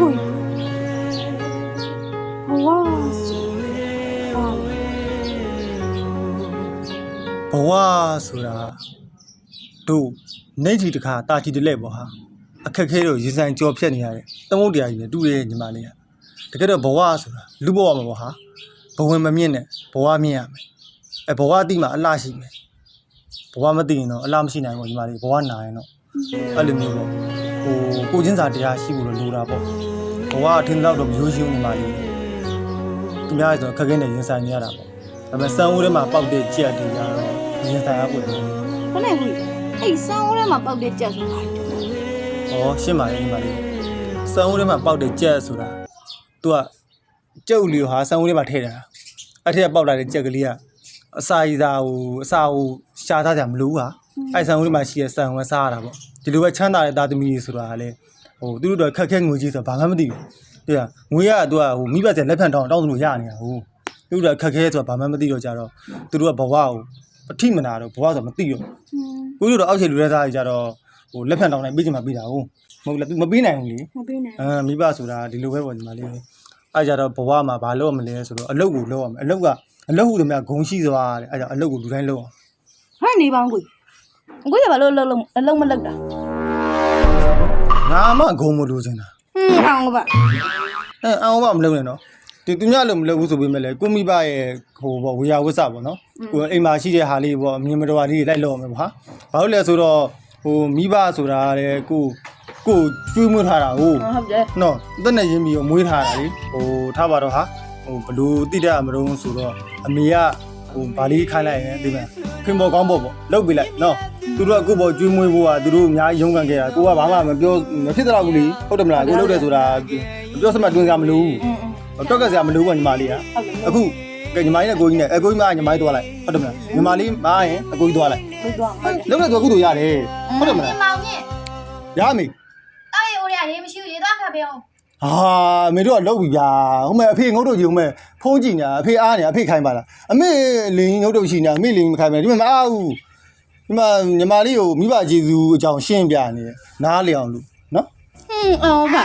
ကိုဘဝဆိုဘာလဲဘဝဆိုတာတို့နေကြီးတစ်ခါတာချီတလဲပေါ့ဟာအခက်ခဲတော့ရေဆိုင်ကြော်ဖြတ်နေရတယ်သမုတ်တရားကြီးနဲ့တူတယ်ညီမလေးကတကယ်တော့ဘဝဆိုတာလူဘဝမှာပေါ့ဟာဘဝင်မမြင့်နဲ့ဘဝမြင့်ရမယ်အဲဘဝတိမှအလှရှိမယ်ဘဝမသိရင်တော့အလှမရှိနိုင်ဘူးညီမလေးဘဝနာရင်တော့အဲ့လိုမျိုးပေါ့ ဟိုကိုချင်းစာတရားရှိဖို့လို့လိုတာပေါ့ဘဝအထင်တော့တော့မရိုးရှင်းဘူးညီမလေးသူများဆိုတော့ခက်ခဲနဲ့ရင်ဆိုင်နေရတာပေါ့ဒါပေမဲ့စံဦးထဲမှာပေါက်တဲ့ကြက်တွေကတော့ရင်ဆိုင်ရဖို့လိုတယ်ဘယ်နဲ့ကိုအဲ့ဆောင်းဦးထဲမှာပောက်တဲ့ကြက်ဆိုတာ။ဩရှင်းပါလေညီမလေး။စံဦးထဲမှာပေါက်တဲ့ကြက်ဆိုတာ तू ကကြက်ဥလီကိုဟာစံဦးထဲမှာထည့်တာ။အဲ့ထက်ကပေါက်လာတဲ့ကြက်ကလေးကအစာရည်သာဟိုအစာဟိုရှားသားကြမလို့ဟာ။အဲ့စံဦးထဲမှာရှိတဲ့စံဝဲစားရတာပေါ့။ ဒီလိုပဲချမ်းသာတဲ့သားသမီးတွေဆိုတာကလည်းဟိုသူတို့တော့ခက်ခဲငွေကြီးဆိုတာဘာမှမသိဘူး။တဲ့ကငွေက तू ကဟိုမိဘကျလက်ဖန်တောင်းတောင်းလို့ရနေတာဟို။သူတို့ကခက်ခဲဆိုတာဘာမှမသိတော့ကြတော့သူတို့ကဘဝကိုပဋိမနာတော့ဘဝဆိုတာမသိတော့ကိုကြီးတို့အောက်ခြေလူရဲသားကြီးကြတော့ဟိုလက်ဖက်တောင်းနိုင်ပြီးချင်မှပြီးတာဟုတ်မဟုတ်လား तू မပြီးနိုင်ဘူးလေမပေးနိုင်အဲမိဘဆိုတာဒီလိုပဲပေါ့ညီမလေးအဲကြတော့ဘဝမှာဘာလုပ်ရမလဲဆိုတော့အလုပ်ကိုလုပ်ရမယ်အလုပ်ကအလုပ်ဟုတည်းများဂုံရှိသွားတယ်အဲကြောင့်အလုပ်ကိုလူတိုင်းလုပ်အောင်ဟဲ့နေပေါင်းကို ကိုရဘာလို့လုံးလုံးအလုံးမလောက်တာငါမှဂုံမလို့ချင်တာဟင်းအောင်ကပါအဲအောင်မမလုပ်နဲ့နော်ဒီသူများလို့မလုပ်ဘူးဆိုပေမဲ့လေကိုမိဘရဲ့ဟိုပေါ့ဝေယဝစ္စပေါ့နော်ကိုအိမ်မှာရှိတဲ့ဟာလေးပေါ့အမြင်မတော်လေးတွေလိုက်လုပ်ရမယ်ပေါ့ဟာဘာလို့လဲဆိုတော့ဟိုမိဘဆိုတာလေကိုကိုကျွေးမွေးထားတာဟုတ်ဟုတ်တယ်နော်အသက်နဲ့ရင်းပြီးတော့မွေးထားတာလေဟိုထားပါတော့ဟာဟိုဘလို့တိတတ်မလို့ဆိုတော့အမေကဟိုဗာလေးခိုင်းလိုက်ရင်ဒီမှာ ခင်ပေါ်ကောင်းပေါ်ပေါ့လောက်ပြလိုက်နော်သူတို့ကကိုယ့်ပေါ်ကျွေးမွေးဖို့ကသူတို့အများကြီးရုန်းကန်ခဲ့တာကိုကဘာမှမပြောမဖြစ်တော့ဘူးလေဟုတ်တယ်မလားကိုလုပ်တယ်ဆိုတာမပြောစမှတွင်စရာမလိုอืมဘူးတော့ကစရာမလိုဘူးညီမလေးကဟုတ်တယ်အခုကဲညီမလေးနဲ့ကိုကြီးနဲ့အကိုကြီးမညီမလေးသွားလိုက်ဟုတ်တယ်မလားညီမလေးမရင်အကိုကြီးသွားလိုက်လို့တော့ဟုတ်တယ်လုံးနဲ့တော့ကုသိုလ်ရတယ်ဟုတ်တယ်မလားမောင်မြင့်ရမေတာရီအိုရီရေမရှိဘူးရေသားခပ်ပေးအောင် ဟာအမေတို့ကလောက်ပြီဗျာဟုတ်မဲ့အဖေငုတ်တို့ကြီးဟုတ်မဲ့ဖုန်းကြည့်နေတာအဖေအားနေအဖေခိုင်းပါလားအမေလင်းငုတ်တို့ရှိနေတာအမေလင်းမခိုင်းပါနဲ့ဒီမှာမအားဘူးဒီမှာညီမလေးကိုမိဘကျေးဇူးအကြောင်းရှင်းပြနေတယ်နားလေအောင်လို့နော်ဟင်းအောင်က